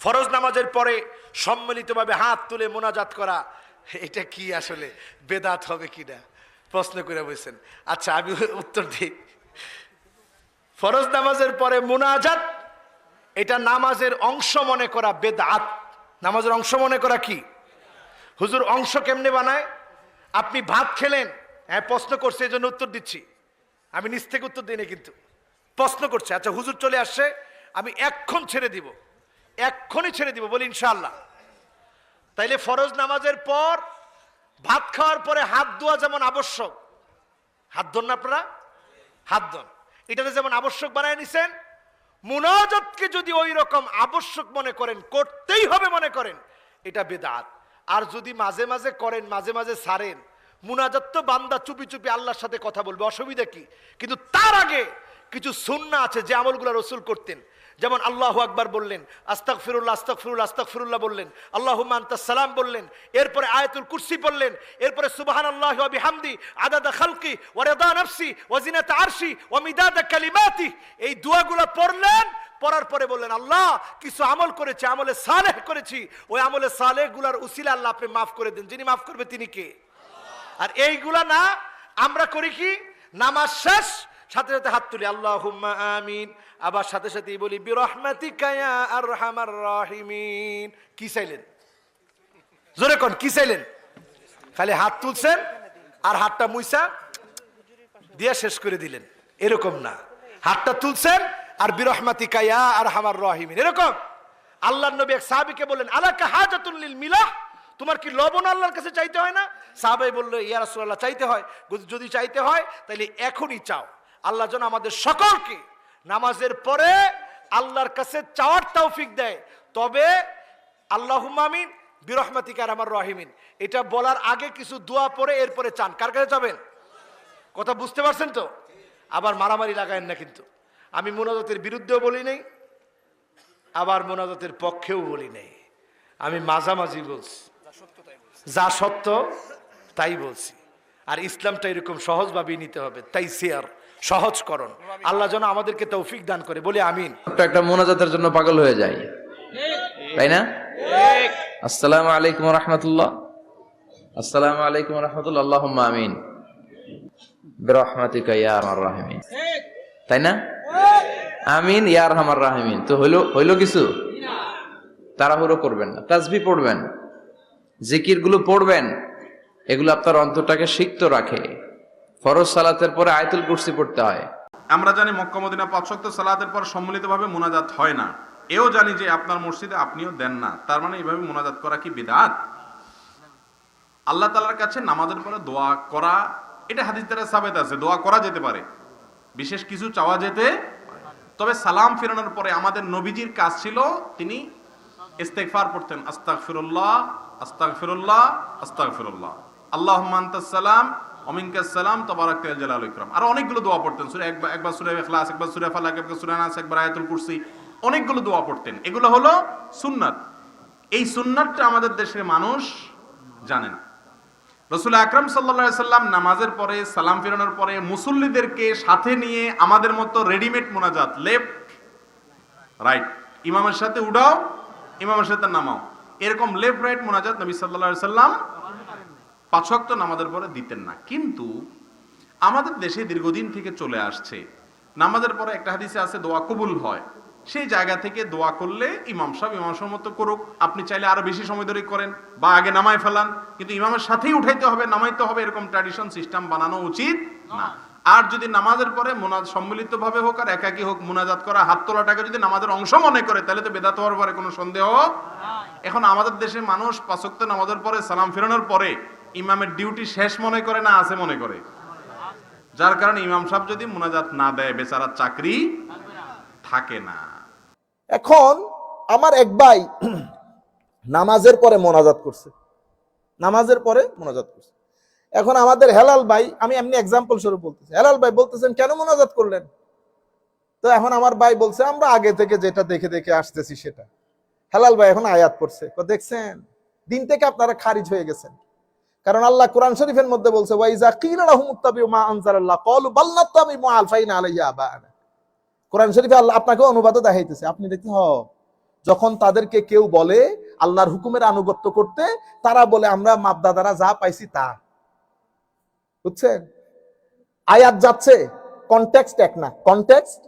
ফরজ নামাজের পরে সম্মিলিতভাবে হাত তুলে মোনাজাত করা, এটা কি আসলে? বেদাত হবে কিনা? প্রশ্ন করে বলছেন আচ্ছা আমি উত্তর দিই। ফরজ নামাজের পরে মোনাজাত, এটা নামাজের অংশ মনে করা বেদাত। নামাজের অংশ মনে করা কি? হুজুর, অংশ কেমনে বানায়? আপনি ভাত খেলেন হ্যাঁ প্রশ্ন করছে এই জন্য উত্তর দিচ্ছি। আমি নিজ থেকে উত্তর দিই না কিন্তু। প্রশ্ন করছে আচ্ছা হুজুর চলে আসছে, আমি এক্ষণ ছেড়ে দিব। এক্ষণই ছেড়ে দিব, বলি ইনশাল্লাহ তাইলে ফরজ নামাজের পর, ভাত খাওয়ার পরে হাত ধোয়া যেমন আবশ্যক। হাত ধন না আপনারা? হাত ধন। এটাতে যেমন আবশ্যক বানায় নিছেন, মুনাজাতকে যদি ওই রকম আবশ্যক মনে করেন, করতেই হবে মনে করেন, এটা বেদাত। আর যদি মাঝে মাঝে করেন, মাঝে মাঝে সারেন, মুনাজাত তো বান্দা চুপি চুপি আল্লাহর সাথে কথা বলবে, অসুবিধা কি? কিন্তু তার আগে কিছু সুন্না আছে যে আমলগুলো রসুল করতেন। যেমন আল্লাহ আকবার বললেন আস্তাক ফিরুল্লাহ আস্তাক ফিরুল্লাহ আস্তাক ফিরুল্লাহ বললেন আল্লাহ সালাম বললেন, এরপরে আয়াতুল কুরসি পড়লেন, এরপরে সুবাহান আল্লাহ বিহামদি, আদাদা খালকি ওয়ারেদা নফসি ওয়াজিনাত আরশি ওয়ামিদাদা কালিমাতি, এই দোয়াগুলো পড়লেন, পড়ার পরে বললেন, আল্লাহ, কিছু আমল করেছি, আমলে সালেহ করেছি, ওই আমলে সালেহগুলার উসিলা আল্লাহ আপনি মাফ করে দেন, যিনি মাফ করবে তিনি কে? আর এইগুলা না, আমরা করি কি? নামাজ শেষ, সাথে সাথে হাত তুলি আল্লাহ আমিন আবার সাথে সাথেই বলি, বিরহমাতিকা ইয়া আরহামার রাহিমিন। কি চাইলেন? জোরে কোন, কি চাইলেন? খালি হাত তুলছেন আর হাতটা মুইসা দিয়ে শেষ করে দিলেন। এরকম না। হাতটা তুলছেন আর বিরহমাতিকা আর আরহামার রাহিমিন। এরকম? আল্লাহর নবী এক সাহাবীকে বললেন, আলাকা হাজাতুল মিলাহ? তোমার কি লবণ আল্লাহর কাছে চাইতে হয় না? সাহাবাই বলল, ইয়া রাসূলুল্লাহ, চাইতে হয়। যদি চাইতে হয় তাহলে এখনই চাও। আল্লাহ যেন আমাদের সকলকে নামাজের পরে আল্লাহর কাছে চাওয়ার তৌফিক দেয়। তবে আল্লাহ আমিন বিরহমাতিকার আমার রহিমিন। এটা বলার আগে কিছু দোয়া পরে এরপরে চান। কার কাছে যাবেন? কথা বুঝতে পারছেন তো? আবার মারামারি লাগায়েন না কিন্তু। আমি মোনাজাতের বিরুদ্ধেও বলি নেই, আবার মোনাজাতের পক্ষেও বলি নেই। আমি মাঝামাঝি বলছি। যা সত্য তাই বলছি। আর ইসলামটা এরকম সহজভাবেই নিতে হবে। তাই শেয়ার, সহজকরণ। আল্লাহ যেন আমাদেরকে তৌফিক দান করে। বলে আমিন। একটা মোনাজাতের জন্য পাগল হয়ে যায়। তাই না? আসসালামু আলাইকুম রহমতুল্লাহ। আসসালামু আলাইকুম রহমতুল্লাহ। আল্লাহ আমিন। আরহামার রাহিমিন। তাই না? আমিন, ইয়া আরহামার রাহিমিন। তো হইল হইল কিছু? তাড়াহুড়ো করবেন না। তাসবি পড়বেন। জিকিরগুলো পড়বেন। এগুলো আপনার অন্তরটাকে সিক্ত রাখে। ফরজ সালাতের পরে আয়তুল কুরসি পড়তে হয়। আমরা জানি মক্কা, মদিনা পাঁচ শক্ত সালাতের পর সম্মিলিতভাবে মোনাজাত হয় না। এও জানি যে আপনার মসজিদে আপনিও দেন না। তার মানে এইভাবে মোনাজাত করা কি বিদাত? আল্লাহ তালার কাছে নামাজের পরে দোয়া করা, এটা হাদিস দ্বারা সাবেত আছে, দোয়া করা যেতে পারে। বিশেষ কিছু চাওয়া যেতে তবে সালাম ফেরানোর পরে আমাদের নবীজির কাজ ছিল তিনি ইস্তেগফার পড়তেন আস্তাক ফিরুল্লাহ আস্তাক ফিরুল্লাহ আস্তাক ফিরুল্লাহ আল্লাহ সালাম অমিনকাস সালাম তবারাক জালাল ইকরাম। আর অনেকগুলো দোয়া পড়তেন। সূরা একবার একবার সূরা ইখলাস, একবার সূরা ফালাক, একবার সূরা নাস, একবার আয়াতুল কুরসি, অনেকগুলো দোয়া পড়তেন। এগুলো হলো সুন্নাত। এই সুন্নাতটা আমাদের দেশের মানুষ জানে না। রসুল আকরাম সাল্লা সাল্লাম নামাজের পরে, সালাম ফেরানোর পরে মুসল্লিদেরকে সাথে নিয়ে আমাদের মতো রেডিমেড মোনাজাত, লেফট, রাইট, ইমামের সাথে উঠাও, ইমামের সাথে নামাও। এরকম লেফট, রাইট মোনাজাত নবী সাল্লা সাল্লাম পাঁচক্ত নামাজের পরে দিতেন না। কিন্তু আমাদের দেশে দীর্ঘদিন থেকে চলে আসছে। নামাজের পরে একটা হাদিসে আছে দোয়া কবুল হয়। সেই জায়গা থেকে দোয়া করলে ইমাম সাহেব ইমাম সাহেব মতো করুক। আপনি চাইলে আরও বেশি সময় ধরে করেন বা আগে নামায় ফেলান। কিন্তু ইমামের সাথেই উঠাইতে হবে নামাইতে হবে এরকম ট্র্যাডিশন সিস্টেম বানানো উচিত না। আর যদি নামাজের পরে মোনাজ সম্মিলিত ভাবে হোক আর একাকি হোক মোনাজাত করা হাত তোলাটাকে যদি নামাজের অংশ মনে করে তাহলে তো বেদাত হওয়ার পরে কোনো সন্দেহ এখন আমাদের দেশে মানুষ পাঁচক্ত নামাজের পরে সালাম ফেরানোর পরে ইমামের ডিউটি শেষ মনে করে না আছে মনে করে? যার কারণে ইমাম সাহেব যদি মোনাজাত না দেয়, বেচারার চাকরি থাকে না। এখন আমার এক ভাই নামাজের পরে মোনাজাত করছে। নামাজের পরে মোনাজাত করছে। এখন আমাদের হেলাল ভাই, আমি এমনি এক্সাম্পল স্বরূপ বলতেছি। হেলাল ভাই বলতেছেন, কেন মোনাজাত করলেন? তো এখন আমার ভাই বলছে, আমরা আগে থেকে যেটা দেখে দেখে আসতেছি সেটা। হেলাল ভাই এখন আয়াত করছে। তো দেখছেন? দিন থেকে আপনারা খারিজ হয়ে গেছেন। কারণ আল্লাহ কোরআন শরীফের মধ্যে বলছে ওয়াইজা কিলা মুত্তাবিউ মা আনজালাল্লাহ ক্বালু বাল নাত্তাবিউ মা আলফাইনা আলাইহি আবানা কোরআন শরীফে আল্লাহ আপনাকে অনুবাদও দেখাইতেছে। আপনি দেখতে হ, যখন তাদেরকে কেউ বলে আল্লাহর হুকুমের আনুগত্য করতে, তারা বলে, আমরা মাপদাদারা যা পাইছি তা। বুঝছেন? আয়াত যাচ্ছে কনটেক্সট এক না কনটেক্সট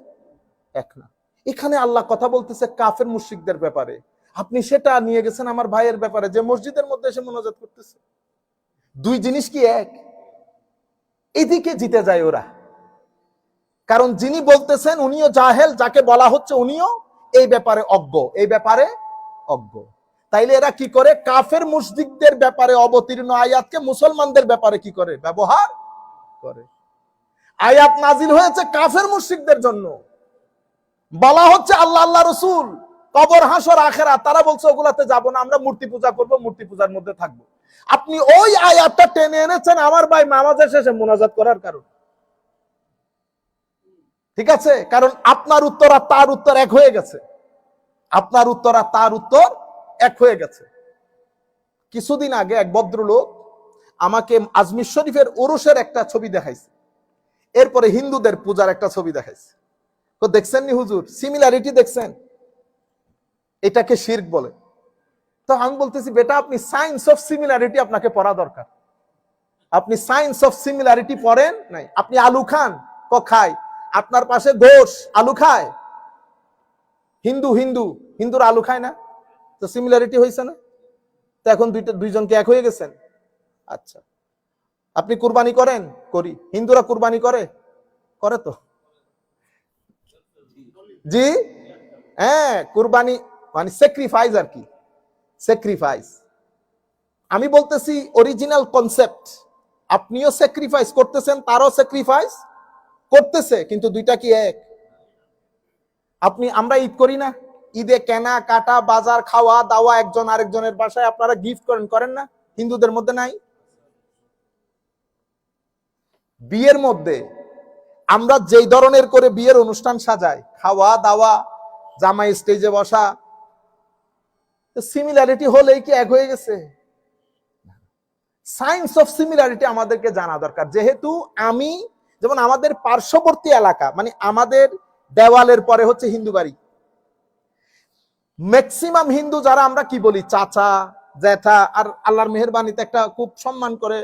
এক না। এখানে আল্লাহ কথা বলতেছে কাফের মুশরিকদের ব্যাপারে। আপনি সেটা নিয়ে গেছেন আমার ভাইয়ের ব্যাপারে, যে মসজিদের মধ্যে এসে মোনাজাত করতেছে। দুই জিনিস কি এক? এদিকে জিতে যায় ওরা। কারণ যিনি বলতেছেন, উনিও জাহেল, যাকে বলা হচ্ছে উনিও এই ব্যাপারে অজ্ঞ, এই ব্যাপারে অজ্ঞ। তাইলে এরা কি করে? কাফের মুসজিদদের ব্যাপারে অবতীর্ণ আয়াতকে মুসলমানদের ব্যাপারে কি করে? ব্যবহার করে। আয়াত নাজিল হয়েছে কাফের মুশরিকদের জন্য। বলা হচ্ছে আল্লাহ আল্লাহ রসুল, কবর, হাসর আখেরা তারা বলছে ওগুলাতে যাব না, আমরা মূর্তি পূজা করব, মূর্তি পূজার মধ্যে থাকব। আপনি ওই আয়াতটা টেনে এনেছেন আমার ভাই নামাজের শেষে মোনাজাত করার কারণ। ঠিক আছে? কারণ আপনার উত্তর আর তার উত্তর এক হয়ে গেছে। আপনার উত্তর আর তার উত্তর এক হয়ে গেছে। কিছুদিন আগে এক ভদ্রলোক আমাকে আজমির শরীফের ওরসের একটা ছবি দেখাইছে। এরপরে হিন্দুদের পূজার একটা ছবি দেখাইছে। তো দেখছেন নি হুজুর? সিমিলারিটি দেখছেন? এটাকে শির্ক বলে। তো আমি বলতেছি, বেটা, আপনি সায়েন্স অফ সিমিলারিটি আপনাকে পড়া দরকার। আপনি সায়েন্স অফ সিমিলারিটি পড়েন নাই। আপনি আলু খান ক খায়। আপনার পাশে ঘোষ আলু খায়। হিন্দু হিন্দু, হিন্দুর আলু খায় না। তো সিমিলারিটি হয়েছে না? তো এখন দুইটা দুইজনকে এক হয়ে গেছেন? আচ্ছা। আপনি কুরবানি করেন? করি। হিন্দুরা কুরবানি করে? করে তো। জি? হ্যাঁ কুরবানি মানে স্যাক্রিফাইস আর কি। স্যাক্রিফাইস আমি বলতেছি অরিজিনাল কনসেপ্ট আপনিও স্যাক্রিফাইস করতেছেন, তারও স্যাক্রিফাইস করতেছে, কিন্তু দুইটা কি এক? আপনি, আমরা ঈদ করি না। ঈদে কেনা, কাটা, বাজার, খাওয়া, দাওয়া, একজন আরেকজনের বাসায় আপনারা গিফট করেন করেন না? হিন্দুদের মধ্যে নাই? বিয়ের মধ্যে আমরা যেই ধরনের করে বিয়ের অনুষ্ঠান সাজাই, খাওয়া, দাওয়া, জামাই স্টেজে বসা সিমিলারিটি হলেই কি এক হয়ে গেছে? সায়েন্স অফ সিমিলারিটি আমাদেরকে জানা দরকার। যেহেতু আমি, যেমন আমাদের পার্শ্ববর্তী এলাকা মানে আমাদের দেওয়ালের পরে হচ্ছে হিন্দু বাড়ি। ম্যাক্সিমাম হিন্দু যারা, আমরা কি বলি? চাচা, জ্যাঠা আর আল্লাহর মেহরবানিতে একটা খুব সম্মান করে।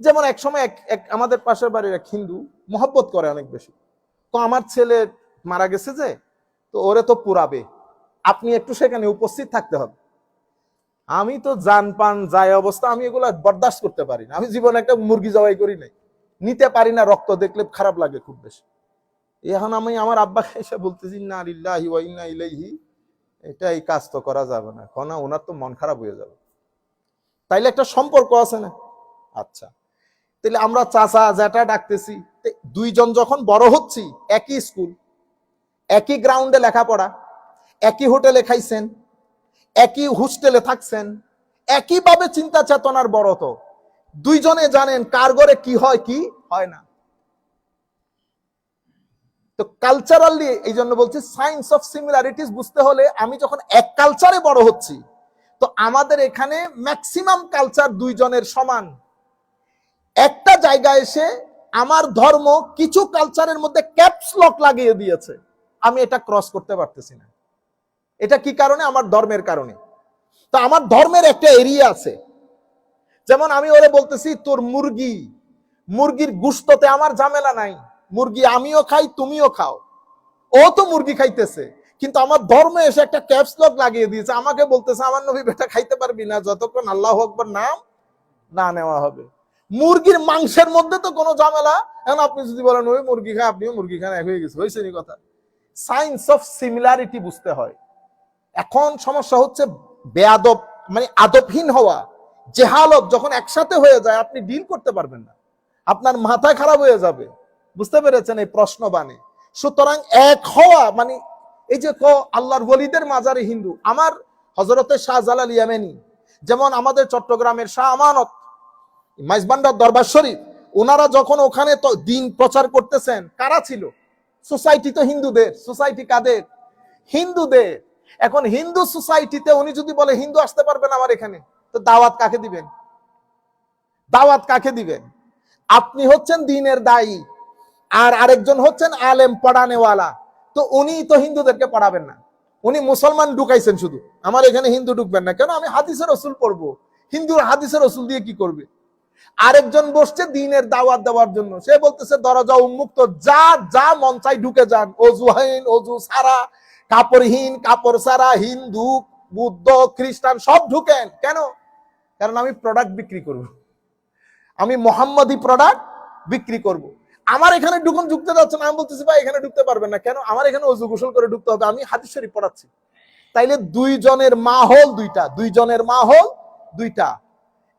যেমন এক সময় এক এক আমাদের পাশের বাড়ির এক হিন্দু মহব্বত করে অনেক বেশি। তো আমার ছেলে মারা গেছে যে, তো ওরে তো পুরাবে। আপনি একটু সেখানে উপস্থিত থাকতে হবে। আমি তো যান পান যায় অবস্থা, আমি এগুলা বরদাস্ত করতে পারি না। আমি জীবনে একটা মুরগি জবাই করি নাই। নিতে পারি না, রক্ত দেখলে খারাপ লাগে খুব বেশি। এখন আমি আমার আব্বাকে এসে বলতেছি না লিল্লাহি ওয়া ইন্না ইলাইহি। এটা এই কাজ তো করা যাবে না। কেন ওনার তো মন খারাপ হয়ে যাবে। তাইলে একটা সম্পর্ক আছে না? আচ্ছা। তাহলে আমরা চাচা জ্যাঠা ডাকতেছি। দুইজন যখন বড় হচ্ছি, একই স্কুল, একই গ্রাউন্ডে লেখাপড়া একই হোটেলে খাইছেন, একই হোস্টেলে থাকছেন, একইভাবে চিন্তা চেতনার বড় তো দুইজনে জানেন কার ঘরে কি হয় কি হয় না। তো কালচারালি এই জন্য বলছি সায়েন্স অফ সিমিলারিটিস বুঝতে হলে আমি যখন এক কালচারে বড় হচ্ছি, তো আমাদের এখানে ম্যাক্সিমাম কালচার দুইজনের সমান। একটা জায়গায় এসে আমার ধর্ম কিছু কালচারের মধ্যে ক্যাপস লক লাগিয়ে দিয়েছে। আমি এটা ক্রস করতে পারতেছি না। এটা কি কারণে? আমার ধর্মের কারণে। তো আমার ধর্মের একটা এরিয়া আছে। যেমন আমি ওরে বলতেছি, তোর মুরগি, মুরগির গুস্ততে আমার ঝামেলা নাই। মুরগি আমিও খাই, তুমিও খাও। ও তো মুরগি খাইতেছে, কিন্তু আমার ধর্মে এসে একটা ক্যাপস লক লাগিয়ে দিয়েছে। আমাকে বলতেছে, আমার নবী বেটা খাইতে পারবি না, যতক্ষণ আল্লাহ আকবর নাম না নেওয়া হবে। মুরগির মাংসের মধ্যে তো কোনো ঝামেলা। এখন আপনি যদি বলেন, ওই মুরগি খায় আপনিও মুরগি খান, এক হয়ে গেছে। হয়েছে কথা। সাইন্স অফ সিমিলারিটি বুঝতে হয়। এখন সমস্যা হচ্ছে বেয়াদব মানে আদবহীন হওয়া। জেহালত যখন একসাথে হয়ে যায়, আপনি ডিল করতে পারবেন না। আপনার মাথা খারাপ হয়ে যাবে। বুঝতে পেরেছেন এই প্রশ্ন বানে সুতরাং এক হওয়া মানে এই যে ক, আল্লাহর ওলিদের মাজারে হিন্দু। আমার হজরতের শাহজালাল ইয়ামেনি, যেমন আমাদের চট্টগ্রামের শাহ আমানত মাইজবান্ডার দরবার শরীফ ওনারা যখন ওখানে দিন প্রচার করতেছেন, কারা ছিল? সোসাইটি তো হিন্দুদের, সোসাইটি কাদের? হিন্দুদের। এখন হিন্দু সোসাইটিতে উনি যদি বলে, হিন্দু আসতে পারবেন আমার এখানে, তো দাওয়াত কাকে দিবেন? দাওয়াত কাকে দিবেন? আপনি হচ্ছেন দিনের দায়ী, আর আরেকজন হচ্ছেন আলেম পড়ানেওয়ালা। তো উনি তো হিন্দুদেরকে পড়াবেন না। উনি মুসলমান ঢুকাইছেন শুধু। আমার এখানে হিন্দু ঢুকবেন না। কেন? আমি হাদিসের রসুল পড়ব। হিন্দুর হাদিসের রসুল দিয়ে কি করবে? আরেকজন বসছে দিনের দাওয়াত দেওয়ার জন্য। সে বলতেছে, দরজা উন্মুক্ত। যা যা মন চাই ঢুকে যান। অজুহীন অজু সারা কাপড়হীন কাপড় সারা হিন্দু বুদ্ধ, খ্রিস্টান, সব ঢুকেন। কেন? কারণ আমি প্রোডাক্ট বিক্রি করব। আমি মোহাম্মদী প্রোডাক্ট বিক্রি করব। আমার এখানে ঢুকুন, ঢুকতে যাচ্ছে না। আমি বলতেছি, ভাই, এখানে ঢুকতে পারবেন না। কেন? আমার এখানে অজু গোসল করে ঢুকতে হবে। আমি হাদিস শরীফ পড়াচ্ছি। তাইলে দুইজনের মাহল দুইটা। দুইজনের মাহল দুইটা।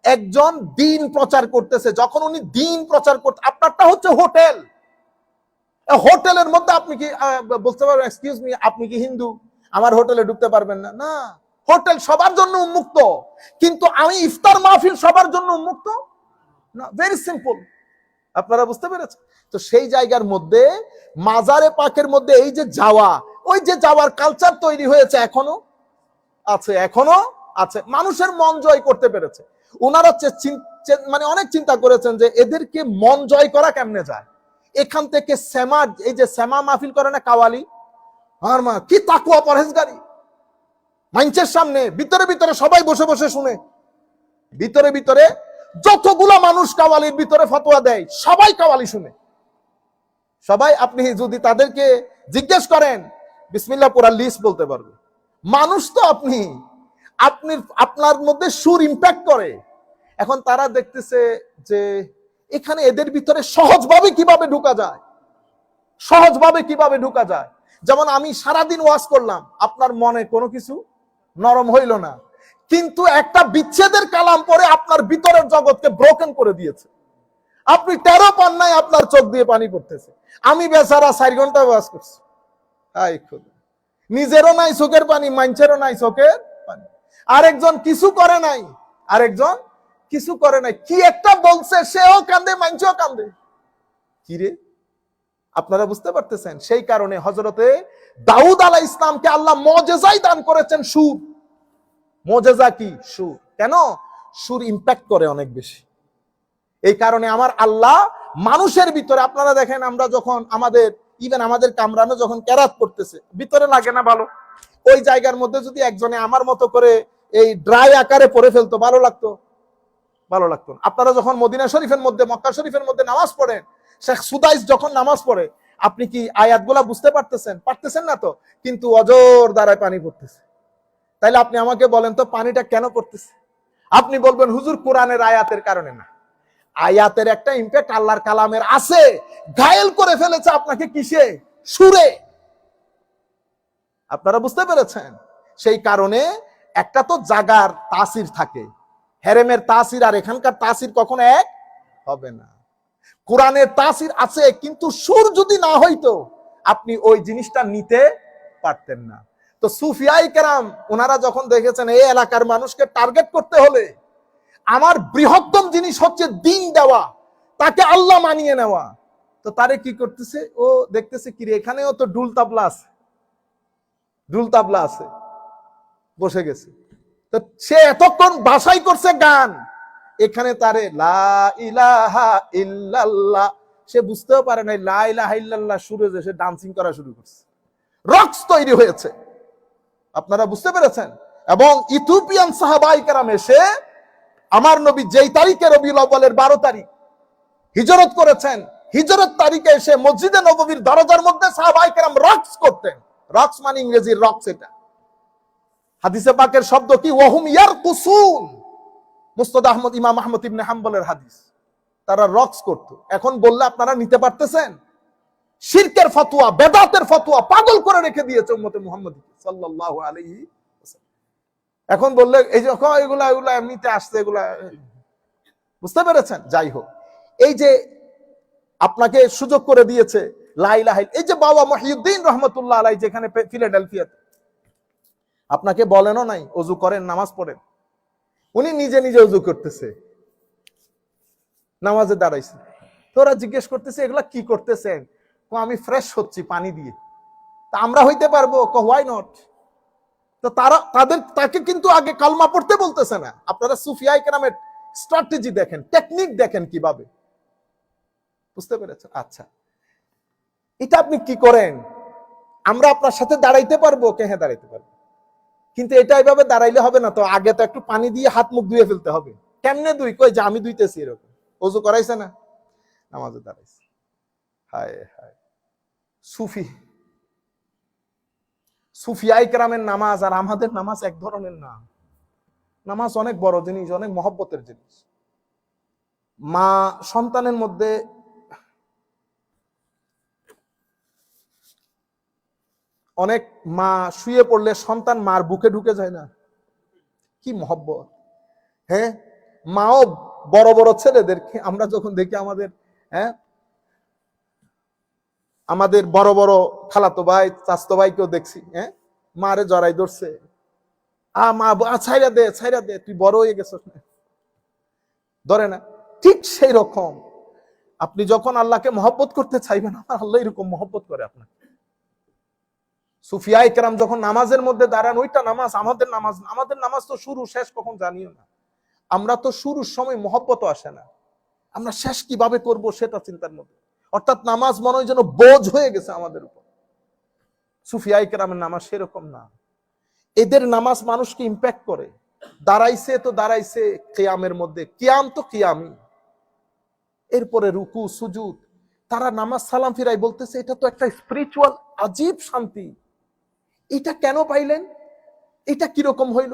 একজন দিন প্রচার করতেছে। যখন উনি দিন প্রচার করতে আপনারটা হচ্ছে হোটেল। হোটেলের মধ্যে আপনি কি বলতে পারবেন এক্সকিউজ মি আপনি কি হিন্দু? আমার হোটেলে ঢুকতে পারবেন না। না, হোটেল সবার জন্য উন্মুক্ত। কিন্তু আমি ইফতার মাহফিল সবার জন্য উন্মুক্ত? না ভেরি সিম্পল আপনারা বুঝতে পেরেছেন? তো সেই জায়গার মধ্যে, মাজারে পাকের মধ্যে এই যে যাওয়া, ওই যে যাওয়ার কালচার তৈরি হয়েছে এখনও, আছে এখনও আছে। মানুষের মন জয় করতে পেরেছে। ওনারা মানে অনেক চিন্তা করেছেন যে এদেরকে মন জয় করা কেমনে যায়? এখান থেকে শ্যামা, এই যে শ্যামা মাহফিল করে না কাওয়ালি? আর মা, কি তাকুয়া, পরহেজগারি। মাইন্সের সামনে, ভিতরে ভিতরে সবাই বসে বসে শুনে। ভিতরে ভিতরে যতগুলো মানুষ কাওয়ালির ভিতরে ফতোয়া দেয়, সবাই কাওয়ালি শুনে। সবাই আপনি যদি তাদেরকে জিজ্ঞেস করেন, বিসমিল্লাহ পুরা লিস্ট বলতে পারবে। মানুষ তো আপনি আপনি, আপনার মধ্যে সুর ইম্প্যাক্ট করে। এখন তারা দেখতেছে যে এখানে এদের ভিতরে সহজভাবে কীভাবে ঢুকা যায়? সহজভাবে কীভাবে ঢুকা যায়? যেমন আমি সারাদিন ওয়াজ করলাম, আপনার মনে কোনো কিছু? নরম হইল না। কিন্তু একটা বিচ্ছেদের কালাম পরে আপনার ভিতরের জগৎকে ব্রোকেন করে দিয়েছে। আপনি তেরো পান নাই, আপনার চোখ দিয়ে পানি পড়তেছে। আমি বেচারা চার ঘণ্টা ওয়াজ করছি। খোদা। নিজেরও নাই চোখের পানি মাঞ্চেরও নাই চোখের পানি। আরেকজন কিছু করে নাই, আরেকজন কিছু করে নাই। কি একটা বলছে, সেও কান্দে মাঞ্চেও কান্দে। কি রে? আপনারা বুঝতে পারতেছেন? সেই কারণে হজরতে দাউদ আলাহ ইসলামকে আল্লাহ মজেজাই দান করেছেন সুর মজেজা কি? সুর কেন? সুর ইম্প্যাক্ট করে অনেক বেশি। এই কারণে আমার আল্লাহ মানুষের ভিতরে, আপনারা দেখেন আমরা যখন আমাদের ইভেন আমাদের কামরানো যখন ক্যারাত করতেছে, ভিতরে লাগে না ভালো। ওই জায়গার মধ্যে যদি একজনে আমার মতো করে এই ড্রাই আকারে পরে ফেলতো, ভালো লাগতো। ভালো লাগতো। আপনারা যখন মদিনা শরীফের মধ্যে, মক্কা শরীফের মধ্যে নামাজ পড়েন, শেখ সুদাইস যখন নামাজ পড়ে, আপনি কি আয়াতগুলা বুঝতে পারতেছেন? পারতেছেন না তো? কিন্তু অজর দ্বারায় পানি পড়তেছে। তাইলে আপনি আমাকে বলেন তো, পানিটা কেন পড়তেছে? আপনি বলবেন, হুজুর, কোরআনের আয়াতের কারণে না। আয়াতের একটা ইম্প্যাক্ট আল্লাহর কালামের আছে। ঘায়েল করে ফেলেছে আপনাকে কিসে? সুরে। আপনারা বুঝতে পেরেছেন? সেই কারণে একটা তো জাগার তাসির থাকে। হেরেমের তাসির আর এখানকার তাসির কখনো এক? হবে না। কোরআনের তাসির আছে, কিন্তু সুর যদি না হইতো, আপনি ওই জিনিসটা নিতে পারতেন না। তো সুফিয়াই কেরাম, ওনারা যখন দেখেছেন এই এলাকার মানুষকে টার্গেট করতে হলে আমার বৃহত্তম জিনিস হচ্ছে দিন দেওয়া, তাকে আল্লাহ মানিয়ে নেওয়া। তো তারে কি করতেছে? ও দেখতেছে, কি রে, এখানেও তো ডুল তাবলা আছে। ডুল তাবলা আছে। বসে গেছে। সে এতক্ষণ বাসাই করছে গান। এখানে তারে, লা ইল্লাল্লাহ। সে বুঝতেও পারে নাই, লা ইলাহা ইল্লাল্লাহ যে সে ডান্সিং করা শুরু করছে। রক্স তৈরি হয়েছে। আপনারা বুঝতে পেরেছেন? এবং ইথিওপিয়ান সাহাবাই কেরাম এসে আমার নবী যেই তারিখে রবিউল আউ্বালের বারো তারিখ হিজরত করেছেন, হিজরত তারিখে এসে মসজিদে নবীর দরজার মধ্যে সাহাবাই কেরাম রক্স করতেন। রক্স মানে ইংরেজির রক্স এটা। হাদিসে পাকের শব্দ কি? ওহুম ইয়ার কুসুন মুস্তদ আহমদ ইমাম আহমদ ইবনে হাম্বলের হাদিস। তারা রক্স করত। এখন বললে আপনারা নিতে পারতেছেন? শিরকের ফতোয়া বেদাতের ফতোয়া পাগল করে রেখে দিয়েছে উম্মতে মুহাম্মদ সাল্লাল্লাহু আলাইহি। এখন বললে এই যে ক, এগুলা এগুলা এমনিতে আসছে এগুলা বুঝতে পেরেছেন? যাই হোক। এই যে আপনাকে সুযোগ করে দিয়েছে লাইলাহাইল এই যে বাবা মহিউদ্দিন রহমতুল্লাহ আলাই যেখানে ফিলাডেলফিয়াতে আপনাকে বলেনও নাই, অজু করেন, নামাজ পড়েন। উনি নিজে নিজে অজু করতেছে। নামাজে দাঁড়াইছে। তোরা জিজ্ঞেস করতেছে, এগুলা কি করতেছেন? আমি ফ্রেশ হচ্ছি পানি দিয়ে। তা আমরা হইতে পারব? হোয়াই নট তো তারা, তাদের, তাকে কিন্তু আগে কালমা পড়তে বলতেছে না। আপনারা সুফিয়াই কেরামের স্ট্র্যাটেজি দেখেন টেকনিক দেখেন কীভাবে। বুঝতে পেরেছেন? আচ্ছা। এটা আপনি কি করেন? আমরা আপনার সাথে দাঁড়াইতে পারব? কে হ্যাঁ দাঁড়াইতে পারব? কিন্তু এটা এইভাবে দাঁড়াইলে হবে না তো, আগে তো একটু পানি দিয়ে হাত মুখ ধুয়ে ফেলতে হবে। কেমনে দুই কই যে আমি দুইতেছি এরকম। অজু করাইছে না? নামাজে দাঁড়াইছে। হায় হায়। সুফি। সুফিয়াই কেরামের নামাজ আর আমাদের নামাজ এক ধরনের না। নামাজ অনেক বড় জিনিস, অনেক মহব্বতের জিনিস। মা সন্তানের মধ্যে অনেক মা শুয়ে পড়লে সন্তান মার বুকে ঢুকে যায় না। কি মহব্বত। হ্যাঁ? মাও বড় বড় ছেলেদেরকে আমরা যখন দেখি আমাদের হ্যাঁ? আমাদের বড় বড় খালাতো ভাই চাস্তো ভাইকেও দেখছি হ্যাঁ? মারে জড়াই ধরছে। আ মা ছাইরা দে ছাইরা দে, তুই বড় হয়ে গেছিস না। ধরে না। ঠিক সেই রকম। আপনি যখন আল্লাহকে মহব্বত করতে চাইবেন, আমার আল্লাহ এরকম মহব্বত করে আপনাকে। সুফিয়া ইকরাম যখন নামাজের মধ্যে দাঁড়ান, ওইটা নামাজ, আমাদের নামাজ আমাদের নামাজ তো শুরু শেষ কখন জানিও না। আমরা তো শুরুর সময় মহব্বত আসে না। আমরা শেষ কীভাবে করব সেটা চিন্তার মধ্যে। অর্থাৎ নামাজ মনে হয় যেন বোঝ হয়ে গেছে আমাদের উপর। সুফিয়া ইকরামের নামাজ সেরকম না। এদের নামাজ মানুষকে ইম্প্যাক্ট করে। দাঁড়াইছে তো দাঁড়াইছে, কিয়ামের মধ্যে। কিয়াম তো কিয়ামই। এরপরে রুকু, সুজুদ। তারা নামাজ সালাম ফিরাই বলতেছে, এটা তো একটা স্পিরিচুয়াল আজীব শান্তি। এটা কেন পাইলেন? এটা কীরকম হইল?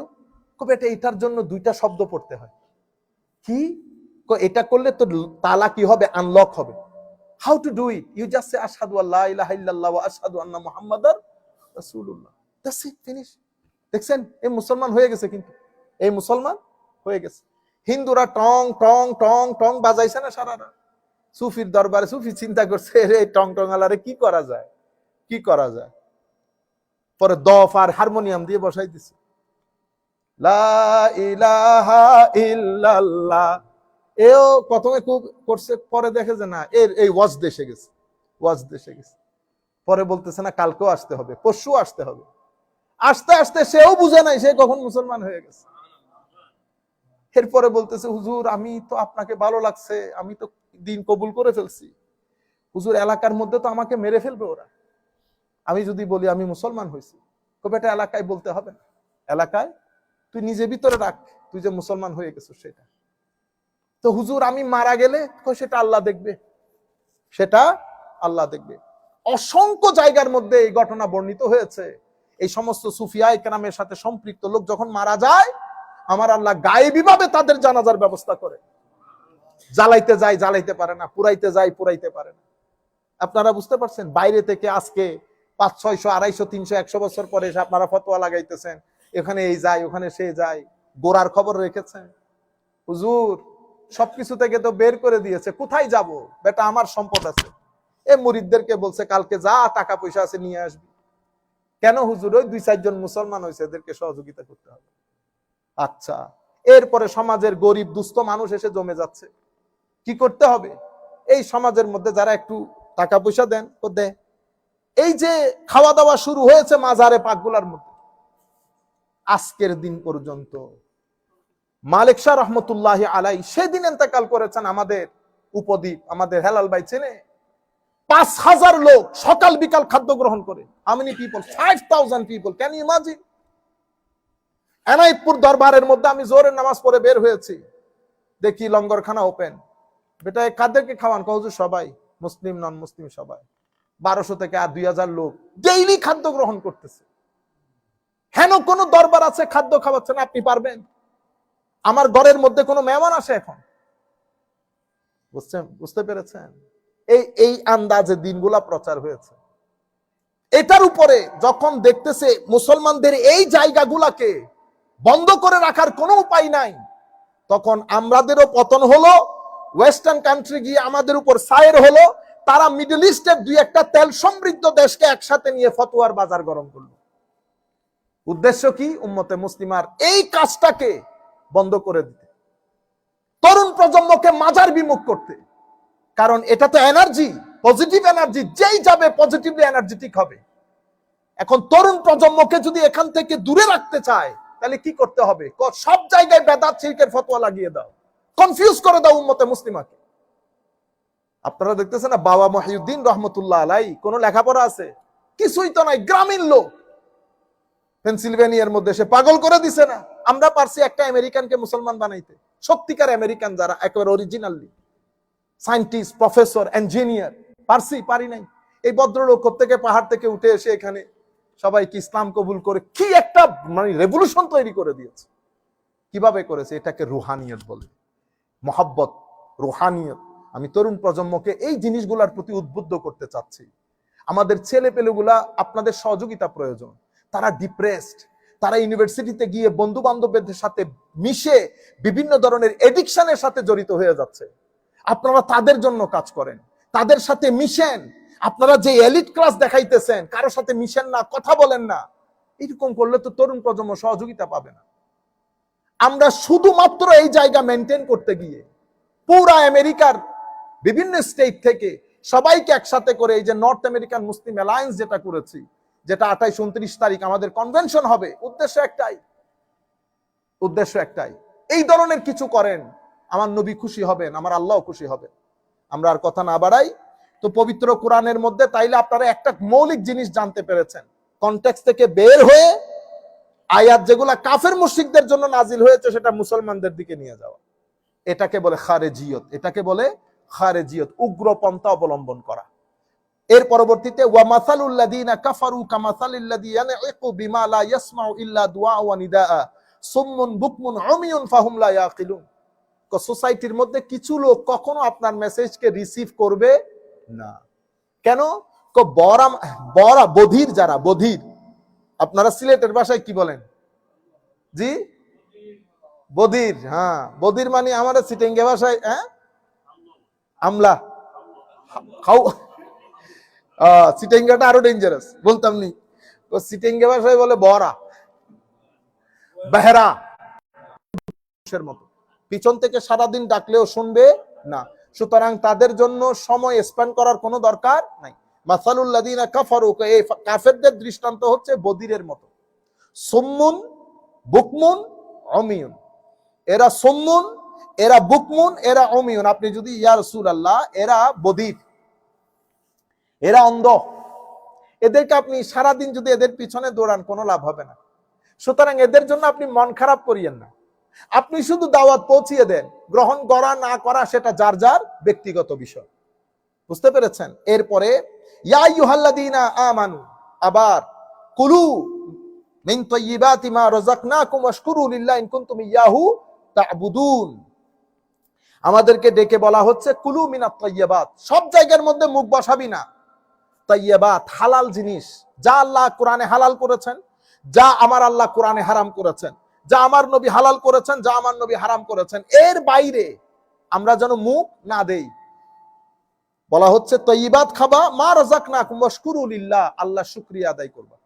কবে এটা এটার জন্য দুইটা শব্দ পড়তে হয়। কি? এটা করলে তো তালা কি হবে? আনলক হবে। How to do it you just আশহাদু আল্লাহ ইলাহা ইল্লাল্লাহ ওয়া আশহাদু আন্না মুহাম্মাদার দেখছেন? এই মুসলমান হয়ে গেছে কিন্তু। এই মুসলমান হয়ে গেছে। হিন্দুরা টং টং টং টং বাজাইছে না সারা রাত সুফির দরবারে সুফি চিন্তা করছে, রে টং টং আলারে কি করা যায়? কি করা যায়? পরে দফ আর হারমোনিয়াম দিয়ে বসাই দিছে এও প্রথমে খুব করছে, পরে দেখে যে না, এর এই ওয়াজ দেশে গেছে, ওয়াজ দেশে গেছে। পরে বলতেছে না, কালকেও আসতে হবে পরশু আসতে হবে। আস্তে আস্তে সেও বুঝে নাই, সে কখন মুসলমান হয়ে গেছে। এরপরে বলতেছে, হুজুর, আমি তো আপনাকে ভালো লাগছে, আমি তো দিন কবুল করে ফেলছি। হুজুর, এলাকার মধ্যে তো আমাকে মেরে ফেলবে ওরা। আমি যদি বলি আমি মুসলমান হয়েছি কবে এটা এলাকায় বলতে হবে না। এলাকায় তুই নিজে ভিতরে রাখ, তুই যে মুসলমান হয়ে গেছিস সেটা। তো হুজুর, আমি মারা গেলে সেটা আল্লাহ দেখবে। সেটা আল্লাহ দেখবে। অসংখ্য জায়গার মধ্যে এই ঘটনা বর্ণিত হয়েছে। এই সমস্ত সুফিয়া একরামের সাথে সম্পৃক্ত লোক যখন মারা যায়, আমার আল্লাহ গায়েবী ভাবে তাদের জানাজার ব্যবস্থা করে। জ্বালাইতে যায়, জ্বালাইতে পারে না, পুরাইতে যায়, পুরাইতে পারে না। আপনারা বুঝতে পারছেন? বাইরে থেকে আজকে পাঁচ, ছয়শো, আড়াইশো, তিনশো, একশো বছর পরে এসে আপনারা ফতোয়া লাগাইতেছেন। এখানে এই যায়, ওখানে সে যায়। গোড়ার খবর রেখেছেন? হুজুর, সবকিছু থেকে তো বের করে দিয়েছে। কোথায় যাব? বেটা, আমার সম্পদ আছে। এ মুরিদদেরকে বলছে, কালকে যা টাকা পয়সা আছে নিয়ে আসবি। কেন হুজুর? ওই দুই, চারজন মুসলমান হয়েছে, এদেরকে সহযোগিতা করতে হবে। আচ্ছা এরপরে সমাজের গরিব, দুস্থ মানুষ এসে জমে যাচ্ছে। কি করতে হবে? এই সমাজের মধ্যে যারা একটু টাকা পয়সা দেন, তো দে এই যে খাওয়া দাওয়া শুরু হয়েছে মাজারে পাকগুলার মধ্যে, আজকের দিন পর্যন্ত মালিক শাহ রহমতুল্লাহ আলাই সেদিন এন্তেকাল করেছেন আমাদের উপদ্বীপ, আমাদের হেলাল ভাই চেনে? পাঁচ হাজার লোক সকাল বিকাল খাদ্য গ্রহণ করে। People five thousand people can imagine Enayetpur দরবারের মধ্যে আমি জোরের নামাজ পড়ে বের হয়েছি। দেখি লঙ্গরখানা ওপেন বেটা কাদেরকে খাওয়ান? কহজু সবাই মুসলিম নন মুসলিম সবাই। বারোশো থেকে আর দুই হাজার লোক ডেইলি খাদ্য গ্রহণ করতেছে। হেন কোন দরবার আছে, খাদ্য খাওয়াচ্ছেন আপনি পারবেন? আমার ঘরের মধ্যে কোনো মেহমান আসে এখন? বুঝছেন? বুঝতে পেরেছেন? এই এই আন্দাজে দিনগুলা প্রচার হয়েছে। এটার উপরে যখন দেখতেছে মুসলমানদের এই জায়গাগুলাকে বন্ধ করে রাখার কোনো উপায় নাই, তখন আমাদেরও পতন হলো ওয়েস্টার্ন কান্ট্রি গিয়ে আমাদের উপর সায়ের হলো তারা মিডল ইস্টের দুই একটা তেল সমৃদ্ধ দেশকে একসাথে নিয়ে ফতোয়ার বাজার গরম করল। উদ্দেশ্য কি? উম্মতে মুসলিমার এই কাজটাকে বন্ধ করে দিতে। তরুণ প্রজন্মকে মাজার বিমুখ করতে। কারণ এটা তো এনার্জি পজিটিভ এনার্জি যেই যাবে পজিটিভলি এনার্জেটিক হবে। এখন তরুণ প্রজন্মকে যদি এখান থেকে দূরে রাখতে চায়, তাহলে কি করতে হবে? সব জায়গায় বেদাত শিরকের ফতোয়া লাগিয়ে দাও। কনফিউজ করে দাও উম্মতে মুসলিমাকে। আপনারা দেখতেছেন না, বাবা মহিউদ্দিন রহমতুল্লাহ আলাই কোন লেখাপড়া আছে? কিছুই তো নাই, গ্রামীণ লোক। পেনসিলভেনিয়ার মধ্যে সে পাগল করে দিছে না। আমরা পারছি একটা আমেরিকানকে মুসলমান বানাইতে। সত্যিকার আমেরিকান যারা, একেবারে অরিজিনালি সায়েন্টিস্ট প্রফেসর ইঞ্জিনিয়ার পারছি, পারি নাই। এই ভদ্রলোক থেকে পাহাড় থেকে উঠে এসে এখানে সবাইকে ইসলাম কবুল করে কি একটা মানে রেভলিউশন তৈরি করে দিয়েছে। কীভাবে করেছে? এটাকে রুহানিয়ত বলে। মহাব্বত, রুহানিয়ত। আমি তরুণ প্রজন্মকে এই জিনিসগুলোর প্রতি উদ্বুদ্ধ করতে চাচ্ছি। আমাদের ছেলে পেলেগুলা আপনাদের সহযোগিতা প্রয়োজন। তারা ডিপ্রেসড তারা ইউনিভার্সিটিতে গিয়ে বন্ধু বান্ধবদের সাথে মিশে বিভিন্ন ধরনের এডিকশনের সাথে জড়িত হয়ে যাচ্ছে। আপনারা তাদের জন্য কাজ করেন, তাদের সাথে মিশেন। আপনারা যে এলিট ক্লাস দেখাইতেছেন কারোর সাথে মিশেন না, কথা বলেন না। এরকম করলে তো তরুণ প্রজন্ম সহযোগিতা পাবে না। আমরা শুধুমাত্র এই জায়গা মেনটেন করতে গিয়ে পুরা আমেরিকার বিভিন্ন স্টেট থেকে সবাইকে একসাথে করে এই যে নর্থ আমেরিকান মুসলিম অ্যালায়েন্স যেটা করেছি, যেটা আঠাইশ উনত্রিশ তারিখ আমাদের কনভেনশন হবে, উদ্দেশ্য একটাই উদ্দেশ্য একটাই। এই ধরনের কিছু করেন, আমার নবী খুশি হবেন, আমার আল্লাহ খুশি হবে আমরা আর কথা না বাড়াই, তো পবিত্র কোরআনের মধ্যে তাইলে আপনারা একটা মৌলিক জিনিস জানতে পেরেছেন। কনটেক্স থেকে বের হয়ে আয়াত যেগুলা কাফের মুশরিকদের জন্য নাজিল হয়েছে, সেটা মুসলমানদের দিকে নিয়ে যাওয়া। এটাকে বলে খারেজিয়ত, এটাকে বলে খারেজিয়ত, উগ্রপন্থা অবলম্বন করা। এর পরবর্তীতে, ওয়া মাসালুল্লাযীনা কাফারু কামাসালিল্লাযী ইয়ানইকু বিমা লা ইয়াসমাউ ইল্লা দুআ ওয়া নিদাআ, সুম্মুন বুকমুন উমিয়ুন ফাহুম লা ইয়াকিলুন। সোসাইটির মধ্যে কিছু লোক কখনো আপনার মেসেজকে রিসিভ করবে না। কেন? ক বরা বরা, বধির যারা, বধির। আপনারা সিলেটের ভাষায় কি বলেন? জি? বধির হ্যাঁ। বধির মানে আমাদের সিটেঙ্গে ভাষায় হ্যাঁ? আমলা খাও। সিটেঙ্গাটা আরও ডেঞ্জারাস বলতাম নি। তো সিটেঙ্গে ভাষায় বলে বরা, বেহরা। মতো। পিছন থেকে সারাদিন ডাকলেও শুনবে না। সুতরাং তাদের জন্য সময় স্পেন্ড করার কোনো দরকার নাই। মাসালুল্লাদিনা কাফারুক এই কাফেরদের দৃষ্টান্ত হচ্ছে বদিরের মতো। সুম্মুন, বুকমুন, অমিয়ুন। এরা সুম্মুন এরা বুকমুন, এরা অমিয়ুন। আপনি যদি ইয়া রাসূলুল্লাহ, এরা বদির এরা অন্ধ। এদেরকে আপনি সারাদিন যদি এদের পিছনে দৌড়ান, কোনো লাভ হবে না। সুতরাং এদের জন্য আপনি মন খারাপ করিয়েন না। আপনি শুধু দাওয়াত পৌঁছিয়ে দেন। গ্রহণ করা, না করা, সেটা যার যার ব্যক্তিগত বিষয়। বুঝতে পেরেছেন? এরপরে আবার, কুলু মিন তাইয়্যিবাতি মা রাযাকনাকুম ওয়াশকুরু লিল্লাহি ইন কুনতুম ইয়াহু তা'বুদুন। আমাদেরকে ডেকে বলা হচ্ছে, কুলু মিনাত তাইয়্যিবাত। সব জায়গার মধ্যে মুখ বসাবি না। তাইয়্যিবাত হালাল জিনিস। যা আল্লাহ কোরআনে হালাল করেছেন, যা আমার আল্লাহ কোরআনে হারাম করেছেন, যা আমার নবী হালাল করেছেন, যা আমার নবী হারাম করেছেন। এর বাইরে আমরা যেন মুখ না দেই। বলা হচ্ছে তৈবাদ খাবা মা রাজাক না কুমস্কুরুলিল্লাহ আল্লাহ শুক্রিয়া আদায় করবা।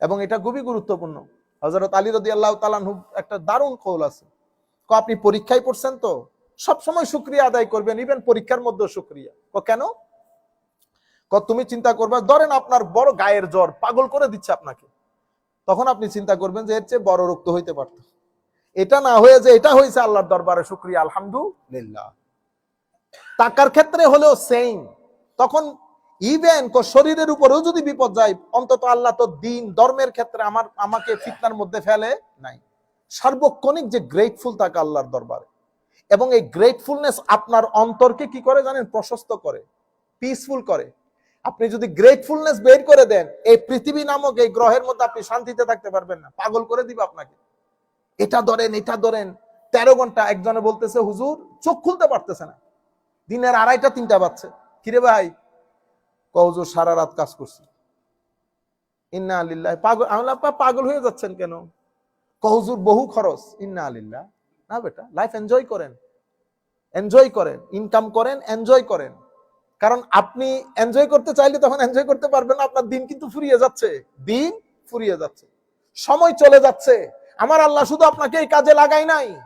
এবং এটা খুবই গুরুত্বপূর্ণ। হজরত আলী রদি আল্লাহ তালানহু একটা দারুণ কৌল আছে। আপনি পরীক্ষায় পড়ছেন তো? সবসময় শুক্রিয়া আদায় করবেন ইভেন পরীক্ষার মধ্যে শুক্রিয়া। ক, কেন? তুমি চিন্তা করবে, ধরেন আপনার বড় গায়ের জ্বর পাগল করে দিচ্ছে আপনাকে। তখন আপনি চিন্তা করবেন যে এর চেয়ে বড় রোগ তো হইতে পারত। এটা না হয়ে যে এটা হয়েছে আল্লাহর দরবারে শুক্রিয়া, আলহামদুলিল্লাহ। টাকার ক্ষেত্রে হলেও সেম তখন ইভেন কো, শরীরের উপরেও যদি বিপদ যায়, অন্তত আল্লাহ তো দিন, ধর্মের ক্ষেত্রে আমার, আমাকে ফিতনার মধ্যে ফেলে নাই। সার্বক্ষণিক যে গ্রেটফুল থাকে আল্লাহর দরবারে। এবং এই গ্রেটফুলনেস আপনার অন্তরকে কি করে জানেন? প্রশস্ত করে পিসফুল করে। আপনি যদি গ্রেটফুলনেস বের করে দেন, এই পৃথিবী নামক এই গ্রহের মধ্যে আপনি শান্তিতে থাকতে পারবেন না, পাগল করে দিবে আপনাকে। এটা ধরেন এটা ধরেন, তেরো ঘণ্টা একজনে বলতেছে, হুজুর, চোখ খুলতে পারতেছে না। দিনের আড়াইটা, তিনটা বাজছে। কিরে ভাই? কহুজুর সারা রাত কাজ করছি। ইন্না আলিল্লাহ পাগল পাগল হয়ে যাচ্ছেন কেন? কহুজুর বহু খরচ। ইন্না আলিল্লাহ না বেটা লাইফ এনজয় করেন। এনজয় করেন ইনকাম করেন এনজয় করেন। কারণ আপনি এনজয় করতে চাইলে তখন এনজয় করতে পারবেন আপনার দিন কিন্তু ফুরিয়ে যাচ্ছে। দিন ফুরিয়ে যাচ্ছে। সময় চলে যাচ্ছে। আমার আল্লাহ শুধু আপনাকে এই কাজে লাগাই নাই।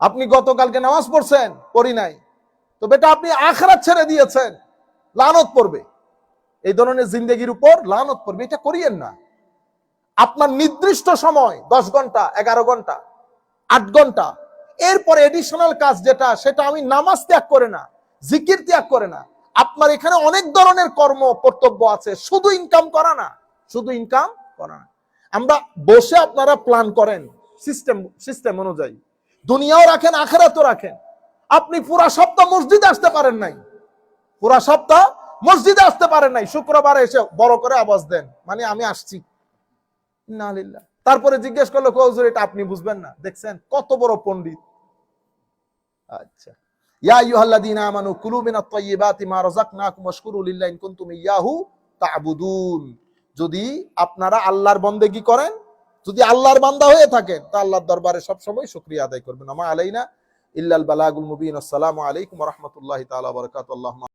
আপনি গতকালকে নামাজ পড়ছেন, পড়ি নাই। তো বেটা, আপনি আখরাত ছেড়ে দিয়েছেন। লানত পড়বে। এই ধরনের জিন্দগির উপর লানত পড়বে। এটা করিয়েন না। আপনার নির্দিষ্ট সময়, দশ ঘণ্টা, এগারো ঘণ্টা আট ঘণ্টা। এরপরে এডিশনাল কাজ যেটা, সেটা আমি নামাজ ত্যাগ করে না, জিকির ত্যাগ করে না। আপনার এখানে অনেক ধরনের কর্ম কর্তব্য আছে, শুধু ইনকাম করা না, শুধু ইনকাম করা না। আমরা বসে আপনারা প্ল্যান করেন সিস্টেম সিস্টেম অনুযায়ী। দুনিয়াও রাখেন, আখেরাতও রাখেন। আপনি পুরা সপ্তাহ মসজিদে আসতে পারেন নাই। পুরা সপ্তাহ মসজিদে আসতে পারেন নাই। শুক্রবার এসে বড় করে আওয়াজ দেন মানে আমি আসছি। না। তারপরে জিজ্ঞেস করল কৌজুর এটা আপনি বুঝবেন না। দেখছেন, কত বড় পণ্ডিত। আচ্ছা। ইয়া আমানু কুলু মিনাত তাইয়্যিবাতি মা রাযাকনাকুম ওয়াশকুরু লিল্লাহি ইন কুনতুম ইয়াহু তা'বুদুন। যদি আপনারা আল্লাহর বন্দেগী করেন, যদি আল্লাহর বান্দা হয়ে থাকেন, তা আল্লাহর দরবারে সব সময় শুকরিয়া আদায় করবেন। আমা আলাইনা ইল্লাল বালাগুল মুবিন। আসসালামু আলাইকুম ওয়া রাহমাতুল্লাহি তাআলা ওয়া বারাকাতুহু।